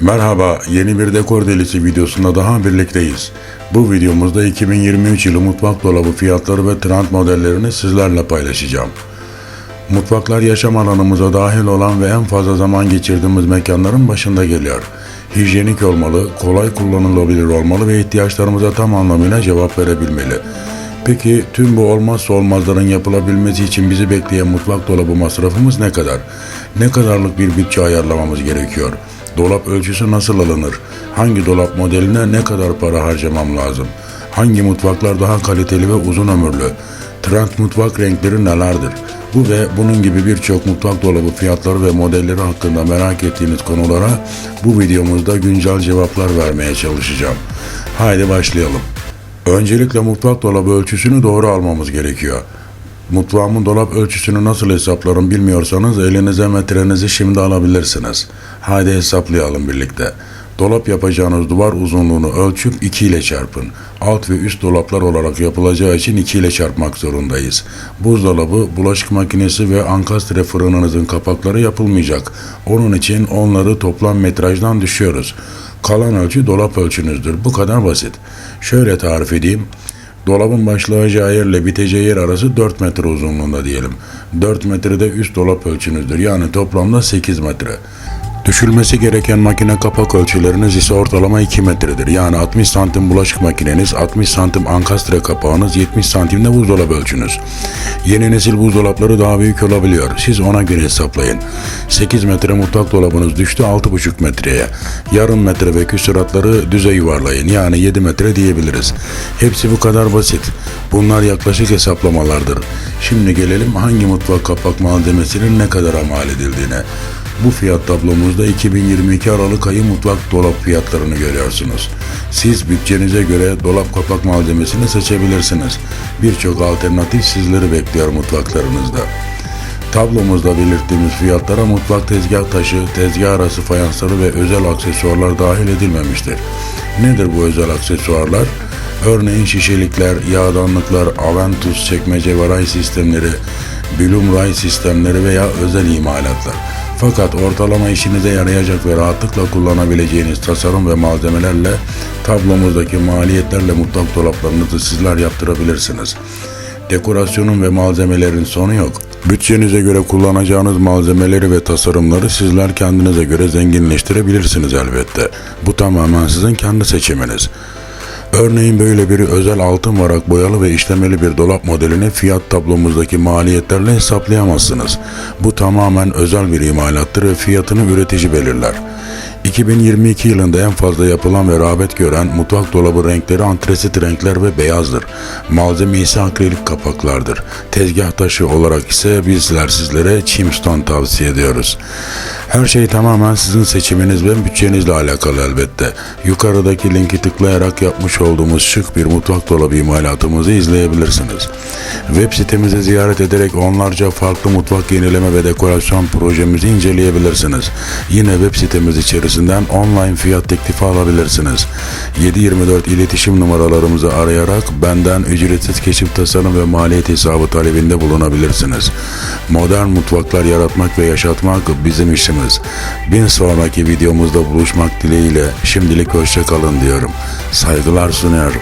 Merhaba, yeni bir dekor delisi videosunda daha birlikteyiz. Bu videomuzda 2023 yılı mutfak dolabı fiyatları ve trend modellerini sizlerle paylaşacağım. Mutfaklar yaşam alanımıza dahil olan ve en fazla zaman geçirdiğimiz mekanların başında geliyor. Hijyenik olmalı, kolay kullanılabilir olmalı ve ihtiyaçlarımıza tam anlamıyla cevap verebilmeli. Peki tüm bu olmazsa olmazların yapılabilmesi için bizi bekleyen mutfak dolabı masrafımız ne kadar? Ne kadarlık bir bütçe ayarlamamız gerekiyor? Dolap ölçüsü nasıl alınır? Hangi dolap modeline ne kadar para harcamam lazım? Hangi mutfaklar daha kaliteli ve uzun ömürlü? Trend mutfak renkleri nelerdir? Bu ve bunun gibi birçok mutfak dolabı fiyatları ve modelleri hakkında merak ettiğiniz konulara bu videomuzda güncel cevaplar vermeye çalışacağım. Haydi başlayalım. Öncelikle mutfak dolabı ölçüsünü doğru almamız gerekiyor. Mutfağımın dolap ölçüsünü nasıl hesaplarım bilmiyorsanız elinize metrenizi şimdi alabilirsiniz. Haydi hesaplayalım birlikte. Dolap yapacağınız duvar uzunluğunu ölçüp 2 ile çarpın. Alt ve üst dolaplar olarak yapılacağı için 2 ile çarpmak zorundayız. Buzdolabı, bulaşık makinesi ve ankastre fırınınızın kapakları yapılmayacak. Onun için onları toplam metrajdan düşüyoruz. Kalan ölçü dolap ölçünüzdür. Bu kadar basit. Şöyle tarif edeyim. Dolabın başlayacağı yerle biteceği yer arası 4 metre uzunluğunda diyelim. 4 metrede üst dolap ölçünüzdür. Yani toplamda 8 metre. Düşülmesi gereken makine kapak ölçüleriniz ise ortalama 2 metredir. Yani 60 santim bulaşık makineniz, 60 santim ankastre kapağınız, 70 santim de buzdolabı ölçünüz. Yeni nesil buzdolapları daha büyük olabiliyor. Siz ona göre hesaplayın. 8 metre mutfak dolabınız düştü 6,5 metreye. Yarım metre ve küsuratları düze yuvarlayın. Yani 7 metre diyebiliriz. Hepsi bu kadar basit. Bunlar yaklaşık hesaplamalardır. Şimdi gelelim hangi mutfak kapak malzemesinin ne kadar mal edildiğine. Bu fiyat tablomuzda 2022 Aralık ayı mutfak dolap fiyatlarını görüyorsunuz. Siz bütçenize göre dolap kapak malzemesini seçebilirsiniz. Birçok alternatif sizleri bekliyor mutfaklarınızda. Tablomuzda belirttiğimiz fiyatlara mutfak tezgah taşı, tezgah arası fayansları ve özel aksesuarlar dahil edilmemiştir. Nedir bu özel aksesuarlar? Örneğin şişelikler, yağdanlıklar, Aventus çekmece ve ray sistemleri, Blum ray sistemleri veya özel imalatlar. Fakat ortalama işinize yarayacak ve rahatlıkla kullanabileceğiniz tasarım ve malzemelerle tablomuzdaki maliyetlerle mutfak dolaplarınızı sizler yaptırabilirsiniz. Dekorasyonun ve malzemelerin sonu yok. Bütçenize göre kullanacağınız malzemeleri ve tasarımları sizler kendinize göre zenginleştirebilirsiniz elbette. Bu tamamen sizin kendi seçiminiz. Örneğin böyle bir özel altın varak boyalı ve işlemeli bir dolap modelini fiyat tablomuzdaki maliyetlerle hesaplayamazsınız. Bu tamamen özel bir imalattır ve fiyatını üretici belirler. 2022 yılında en fazla yapılan ve rağbet gören mutfak dolabı renkleri antresit renkler ve beyazdır. Malzeme ise akrilik kapaklardır. Tezgah taşı olarak ise bizler sizlere Chimstone tavsiye ediyoruz. Her şey tamamen sizin seçiminiz ve bütçenizle alakalı elbette. Yukarıdaki linki tıklayarak yapmış olduğumuz şık bir mutfak dolabı imalatımızı izleyebilirsiniz. Web sitemizi ziyaret ederek onlarca farklı mutfak yenileme ve dekorasyon projemizi inceleyebilirsiniz. Yine web sitemiz içerisinden online fiyat teklifi alabilirsiniz. 724 iletişim numaralarımızı arayarak benden ücretsiz keşif tasarım ve maliyet hesabı talebinde bulunabilirsiniz. Modern mutfaklar yaratmak ve yaşatmak bizim işimiz. Bir sonraki videomuzda buluşmak dileğiyle şimdilik hoşça kalın diyorum. Saygılar sunuyorum.